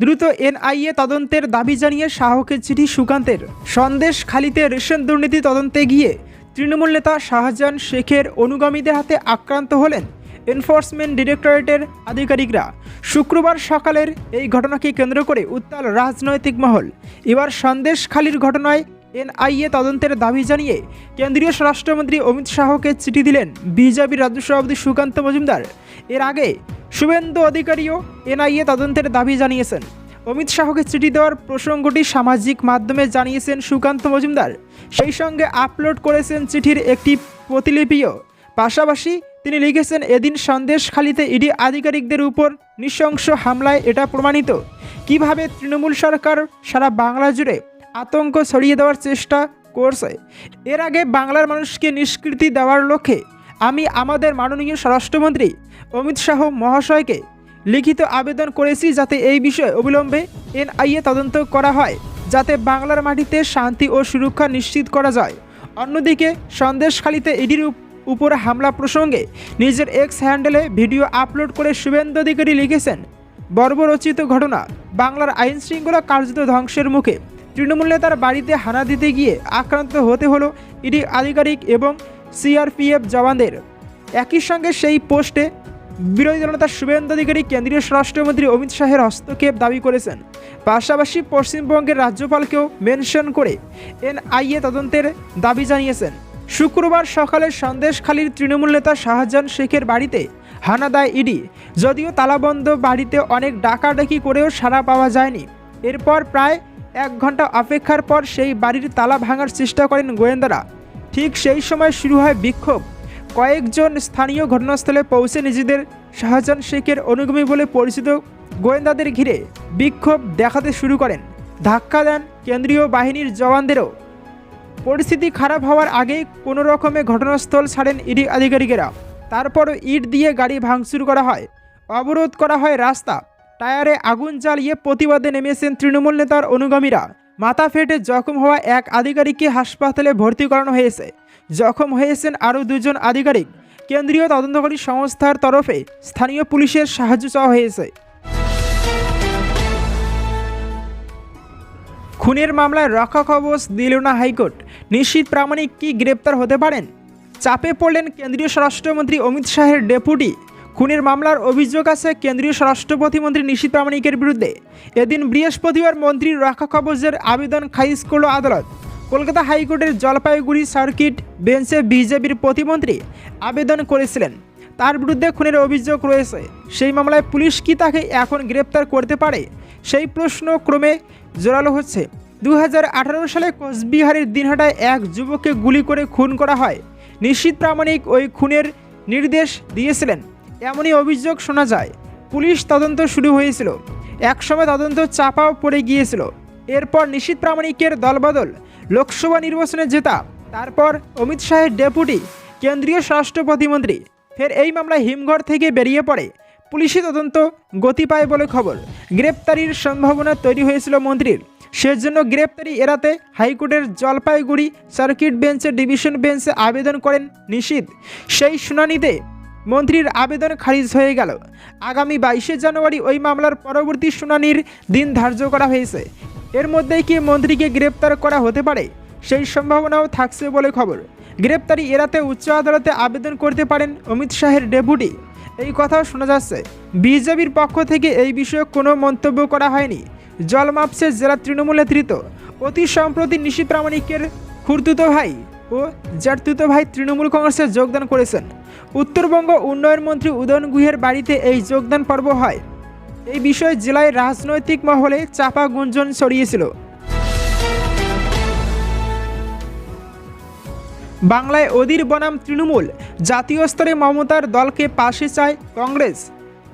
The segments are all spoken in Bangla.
দ্রুত এনআইএ তদন্তের দাবি জানিয়ে শাহকের চিঠি সুকান্তের। সন্দেশ খালিতে রেশন দুর্নীতি তদন্তে গিয়ে তৃণমূল নেতা শাহজাহান শেখের অনুগামীদের হাতে আক্রান্ত হলেন এনফোর্সমেন্ট ডিরেক্টরেটের আধিকারিকরা। শুক্রবার সকালের এই ঘটনাকে কেন্দ্র করে উত্তাল রাজনৈতিক মহল। এবার সন্দেশ খালির ঘটনায় এনআইএ তদন্তের দাবি জানিয়ে কেন্দ্রীয় স্বরাষ্ট্রমন্ত্রী অমিত শাহকে চিঠি দিলেন বিজেপির রাজ্য সভাপতি সুকান্ত মজুমদার। এর আগে শুভেন্দু অধিকারীও এনআইএ তদন্তের দাবি জানিয়েছেন। অমিত শাহকে চিঠি দেওয়ার প্রসঙ্গটি সামাজিক মাধ্যমে জানিয়েছেন সুকান্ত মজুমদার। সেই সঙ্গে আপলোড করেছেন চিঠির একটি প্রতিলিপিও। পাশাপাশি তিনি লিখেছেন, এদিন সন্দেশখালিতে ইডি আধিকারিকদের উপর নৃশংস হামলায় এটা প্রমাণিত। কীভাবে তৃণমূল সরকার সারা বাংলা জুড়ে আতঙ্ক ছড়িয়ে দেওয়ার চেষ্টা করছে। এর আগে বাংলার মানুষকে নিষ্কৃতি দেওয়ার লক্ষ্যে আমি আমাদের মাননীয় স্বরাষ্ট্রমন্ত্রী অমিত শাহ মহাশয়কে লিখিত আবেদন করেছি যাতে এই বিষয়ে অবিলম্বে এনআইএ তদন্ত করা হয়, যাতে বাংলার মাটিতে শান্তি ও সুরক্ষা নিশ্চিত করা যায়। অন্যদিকে, সন্দেশখালিতে ইডির উপ- উপর হামলা প্রসঙ্গে নিজের এক্স হ্যান্ডেলে ভিডিও আপলোড করে শুভেন্দু অধিকারী লিখেছেন, বর্বরচিত ঘটনা। বাংলার আইন শৃঙ্খলা কার্যত ধ্বংসের মুখে। তৃণমূল নেতার বাড়িতে হানা দিতে গিয়ে আক্রান্ত হতে হলো ইডি আধিকারিক এবং সিআরপিএফ জওয়ানদের। একই সঙ্গে সেই পোস্টে বিরোধী দলনেতা শুভেন্দু অধিকারী, কেন্দ্রীয় স্বরাষ্ট্রমন্ত্রী অমিত শাহের হস্তক্ষেপ দাবি করেছেন। পাশাপাশি পশ্চিমবঙ্গের রাজ্যপালকেও মেনশন করে এনআইএ তদন্তের দাবি জানিয়েছেন। শুক্রবার সকালে সন্দেশখালীর তৃণমূল নেতা শাহজাহান শেখের বাড়িতে হানা দেয় ইডি। যদিও তালাবন্ধ বাড়িতে অনেক ডাকাডাকি করেও সাড়া পাওয়া যায়নি। এরপর প্রায় এক ঘণ্টা অপেক্ষার পর সেই বাড়ির তালা ভাঙার চেষ্টা করেন গোয়েন্দারা। ঠিক সেই সময় শুরু হয় বিক্ষোভ। কয়েকজন স্থানীয় ঘটনাস্থলে পৌঁছে নিজেদের শাহজাহান শেখের অনুগামী বলে পরিচিত গোয়েন্দাদের ঘিরে বিক্ষোভ দেখাতে শুরু করেন। ধাক্কা দেন কেন্দ্রীয় বাহিনীর জওয়ানদেরও। পরিস্থিতি খারাপ হওয়ার আগেই কোনো রকমে ঘটনাস্থল ছাড়েন ইডি আধিকারিকেরা। তারপরও ইট দিয়ে গাড়ি ভাঙচুর করা হয়। অবরোধ করা হয় রাস্তা। টায়ারে আগুন জ্বালিয়ে প্রতিবাদে নেমেছেন তৃণমূল নেতার অনুগামীরা। মাথা ফেটে জখম হওয়া এক আধিকারিককে হাসপাতালে ভর্তি করানো হয়েছে। জখম হয়েছেন আরও দুজন আধিকারিক। কেন্দ্রীয় তদন্তকারী সংস্থার তরফে স্থানীয় পুলিশের সাহায্য চাওয়া হয়েছে। খুনের মামলায় রক্ষা কবচ দিল না হাইকোর্ট। নিশ্চিত প্রামাণিক কি গ্রেপ্তার হতে পারেন? চাপে পড়লেন কেন্দ্রীয় স্বরাষ্ট্রমন্ত্রী অমিত শাহের ডেপুটি খুনের মামলার অভিযোগ আছে কেন্দ্রীয় স্বরাষ্ট্র প্রতিমন্ত্রী নিশীত প্রামাণিকের বিরুদ্ধে। এদিন বৃহস্পতিবার মন্ত্রীর রক্ষা কবচের আবেদন খারিজ করল আদালত। কলকাতা হাইকোর্টের জলপাইগুড়ি সার্কিট বেঞ্চে বিজেপির প্রতিমন্ত্রী আবেদন করেছিলেন। তার বিরুদ্ধে খুনের অভিযোগ রয়েছে। সেই মামলায় পুলিশ কি তাকে এখন গ্রেপ্তার করতে পারে? সেই প্রশ্ন ক্রমে জোরালো হচ্ছে। দু হাজার আঠারো সালে কোচবিহারের দিনহাটায় এক যুবককে গুলি করে খুন করা হয়। নিশ্চিত প্রামাণিক ওই খুনের নির্দেশ দিয়েছিলেন। এমনই অভিযোগ শোনা যায়। পুলিশ তদন্ত শুরু হয়েছিল। একসময় তদন্ত চাপাও পড়ে গিয়েছিল। এরপর নিশীত প্রামাণিকের দলবদল, লোকসভা নির্বাচনে জেতা, তারপর অমিত শাহের ডেপুটি, কেন্দ্রীয় স্বরাষ্ট্র প্রতিমন্ত্রী। ফের এই মামলায় হিমঘর থেকে বেরিয়ে পড়ে। পুলিশি তদন্ত গতি পায় বলে খবর। গ্রেপ্তারির সম্ভাবনা তৈরি হয়েছিল মন্ত্রীর। সেজন্য গ্রেপ্তারি এড়াতে হাইকোর্টের জলপাইগুড়ি সার্কিট বেঞ্চে ডিভিশন বেঞ্চে আবেদন করেন নিশীত। সেই শুনানিতে মন্ত্রীর আবেদন খারিজ হয়ে গেল। আগামী বাইশে জানুয়ারি ওই মামলার পরবর্তী শুনানির দিন ধার্য করা হয়েছে। এর মধ্যেই কি মন্ত্রীকে গ্রেপ্তার করা হতে পারে? সেই সম্ভাবনাও থাকছে বলে খবর। গ্রেপ্তারি এড়াতে উচ্চ আদালতে আবেদন করতে পারেন অমিত শাহের ডেপুটি। এই কথাও শোনা যাচ্ছে। বিজেপির পক্ষ থেকে এই বিষয়ে কোনো মন্তব্য করা হয়নি। জল মাপছে জেলা তৃণমূল নেতৃত্ব। অতি সম্প্রতি নিশি প্রামাণিকের খুর্তুতো ভাই। ও জাতুতো ভাই তৃণমূল কংগ্রেসে যোগদান করেছেন। উত্তরবঙ্গ উন্নয়ন মন্ত্রী উদয়ন গুহের বাড়িতে এই যোগদান পর্ব হয়। এই বিষয়ে জেলায় রাজনৈতিক মহলে চাপা গুঞ্জন ছড়িয়েছিল। বাংলায় অধীর বনাম তৃণমূল, জাতীয় স্তরে মমতার দলকে পাশে চায় কংগ্রেস।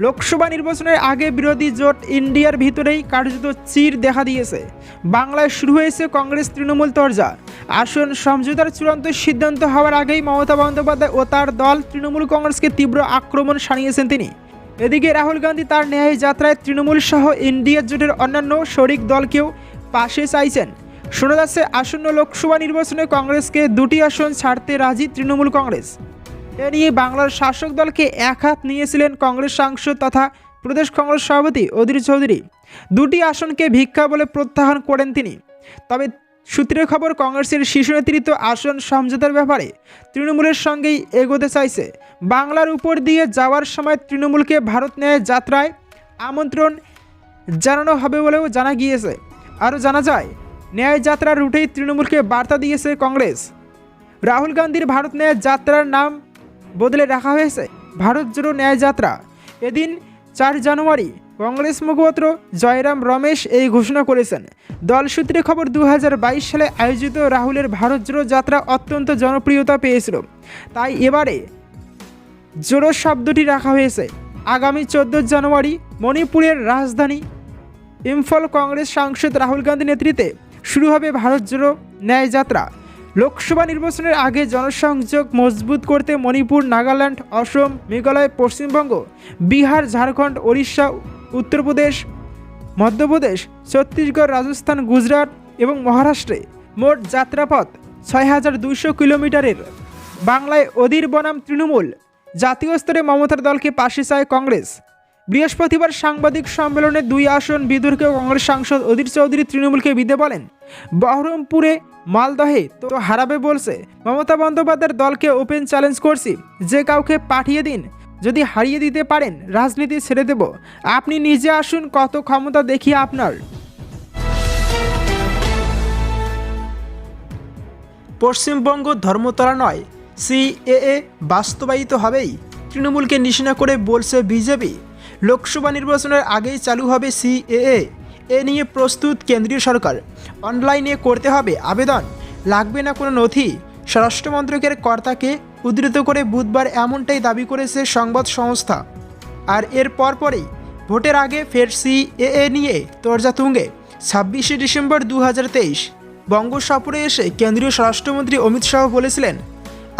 লোকসভা নির্বাচনের আগে বিরোধী জোট ইন্ডিয়ার ভিতরেই কার্যত চির দেখা দিয়েছে। বাংলায় শুরু হয়েছে কংগ্রেস তৃণমূল তরজা। আসন, সমঝোতার চূড়ান্ত সিদ্ধান্ত হওয়ার আগেই মমতা বন্দ্যোপাধ্যায় ও তার দল তৃণমূল কংগ্রেসকে তীব্র আক্রমণ সানিয়েছেন তিনি। এদিকে রাহুল গান্ধী তার ন্যায় যাত্রায় তৃণমূল সহ ইন্ডিয়া জোটের অন্যান্য শরিক দলকেও পাশে চাইছেন। শোনা যাচ্ছে, আসন্ন লোকসভা নির্বাচনে কংগ্রেসকে দুটি আসন ছাড়তে রাজি তৃণমূল কংগ্রেস। এ নিয়ে বাংলার শাসক দলকে এক হাত নিয়েছিলেন কংগ্রেস সাংসদ তথা প্রদেশ কংগ্রেস সভাপতি অধীর চৌধুরী। দুটি আসনকে ভিক্ষা বলে প্রত্যাহার করেন তিনি। তবে সূত্রের খবর, কংগ্রেসের শীর্ষ নেতৃত্ব আসন সমঝোতার ব্যাপারে তৃণমূলের সঙ্গেই এগোতে চাইছে। বাংলার উপর দিয়ে যাওয়ার সময় তৃণমূলকে ভারত ন্যায় যাত্রায় আমন্ত্রণ জানানো হবে বলেও জানা গিয়েছে। আরও জানা যায়, ন্যায় যাত্রার রুটেই তৃণমূলকে বার্তা দিয়েছে কংগ্রেস। রাহুল গান্ধীর ভারত ন্যায় যাত্রার নাম বদলে রাখা হয়েছে। ভারত জোড়ো ন্যায় যাত্রা। এদিন চার জানুয়ারি কংগ্রেস মুখপাত্র জয়রাম রমেশ এই ঘোষণা করেছেন। দল সূত্রে খবর দু হাজার বাইশ সালে আয়োজিত রাহুলের ভারত জোড়ো যাত্রা অত্যন্ত জনপ্রিয়তা পেয়েছিল। তাই এবারে জোড়ো শব্দটি রাখা হয়েছে। আগামী চোদ্দ জানুয়ারি মণিপুরের রাজধানী ইম্ফল কংগ্রেস সাংসদ রাহুল গান্ধী নেতৃত্বে শুরু হবে ভারত জোড়ো ন্যায় যাত্রা। লোকসভা নির্বাচনের আগে জনসংযোগ মজবুত করতে মণিপুর, নাগাল্যান্ড, অসম, মেঘালয়, পশ্চিমবঙ্গ, বিহার, ঝাড়খণ্ড, ওড়িশা উত্তরপ্রদেশ, মধ্যপ্রদেশ, ছত্তিশগড়, রাজস্থান, গুজরাট এবং মহারাষ্ট্রে মোট যাত্রাপথ ছয় হাজার দুইশো কিলোমিটারের। বাংলায় অধীর বনাম তৃণমূল, জাতীয় স্তরে মমতার দলকে পাশে চায় কংগ্রেস। বৃহস্পতিবার সাংবাদিক সম্মেলনে দুই আসন বিদুর্কে কংগ্রেস সাংসদ অধীর চৌধুরী তৃণমূলকে বিদে বলেন, বহরমপুরে মালদহে তো হারাবে বলছে। মমতা বন্দ্যোপাধ্যায়ের দলকে ওপেন চ্যালেঞ্জ করছি। যে কাউকে পাঠিয়ে দিন যদি হারিয়ে দিতে পারেন, রাজনীতি ছেড়ে দেব। আপনি নিজে আসুন, কত ক্ষমতা দেখিয়ে আপনার। পশ্চিমবঙ্গ ধর্মতলা নয়, সিএএ বাস্তবায়িত হবেই। তৃণমূলকে নিশানা করে বলছে বিজেপি। লোকসভা নির্বাচনের আগেই চালু হবে সিএএ। এ নিয়ে প্রস্তুত কেন্দ্রীয় সরকার। অনলাইনে করতে হবে আবেদন। লাগবে না কোনো নথি। স্বরাষ্ট্রমন্ত্রকের কর্তাকে উদ্ধৃত করে বুধবার এমনটাই দাবি করেছে সংবাদ সংস্থা। আর এর পরপরেই ভোটের আগে ফের সিএএ নিয়ে তরজা তুঙ্গে ছাব্বিশে ডিসেম্বর দু বঙ্গ সফরে এসে কেন্দ্রীয় স্বরাষ্ট্রমন্ত্রী অমিত শাহ বলেছিলেন,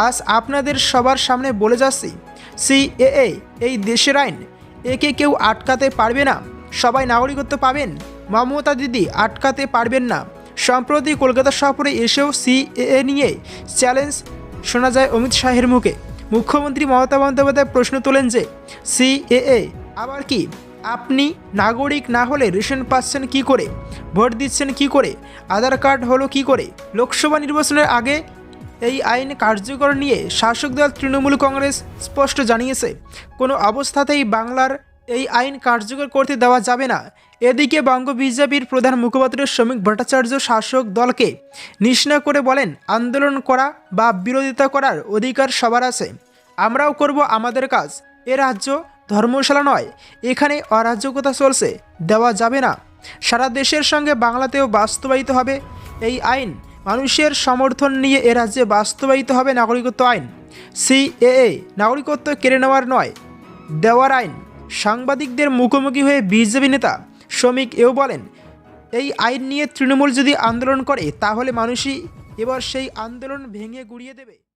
আজ আপনাদের সবার সামনে বলে যাচ্ছি, সিএএ এই দেশের আইন, একে কেউ আটকাতে পারবে না, সবাই নাগরিকত্ব পাবেন, মমতা দিদি আটকাতে পারবেন না। সম্প্রতি কলকাতা সফরে এসেও সিএএ নিয়ে চ্যালেঞ্জ শোনা যায় অমিত শাহের মুখে। মুখ্যমন্ত্রী মমতা বন্দ্যোপাধ্যায় প্রশ্ন তোলেন যে, সিএএ আবার কি? আপনি নাগরিক না হলে রেশন পাচ্ছেন কি করে? ভোট দিচ্ছেন কি করে? আধার কার্ড হলো কি করে? লোকসভা নির্বাচনের আগে এই আইন কার্যকর নিয়ে শাসক দল তৃণমূল কংগ্রেস স্পষ্ট জানিয়েছে। কোনো অবস্থাতেই বাংলার এই আইন কার্যকর করতে দেওয়া যাবে না। এদিকে বঙ্গ বিজেপির প্রধান মুখপাত্র শ্রমিক ভট্টাচার্য শাসক দলকে নিষ্ণা করে বলেন, আন্দোলন করা বা বিরোধিতা করার অধিকার সবার আছে। আমরাও করব আমাদের কাজ। এ রাজ্য ধর্মশালা নয়। এখানে অরাজ্যকতা চলছে। দেওয়া যাবে না। সারা দেশের সঙ্গে বাংলাতেও বাস্তবায়িত হবে এই আইন। মানুষের সমর্থন নিয়ে এ রাজ্যে বাস্তবায়িত হবে নাগরিকত্ব আইন। সিএএ নাগরিকত্ব কেড়ে নেওয়ার নয়। দেওয়ার আইন। সাংবাদিকদের মুখোমুখি হয়ে বিজেপি নেতা শ্রমিক এও বলেন, এই আইন নিয়ে তৃণমূল যদি আন্দোলন করে, তাহলে মানুষই এবার সেই আন্দোলন ভেঙে গুড়িয়ে দেবে।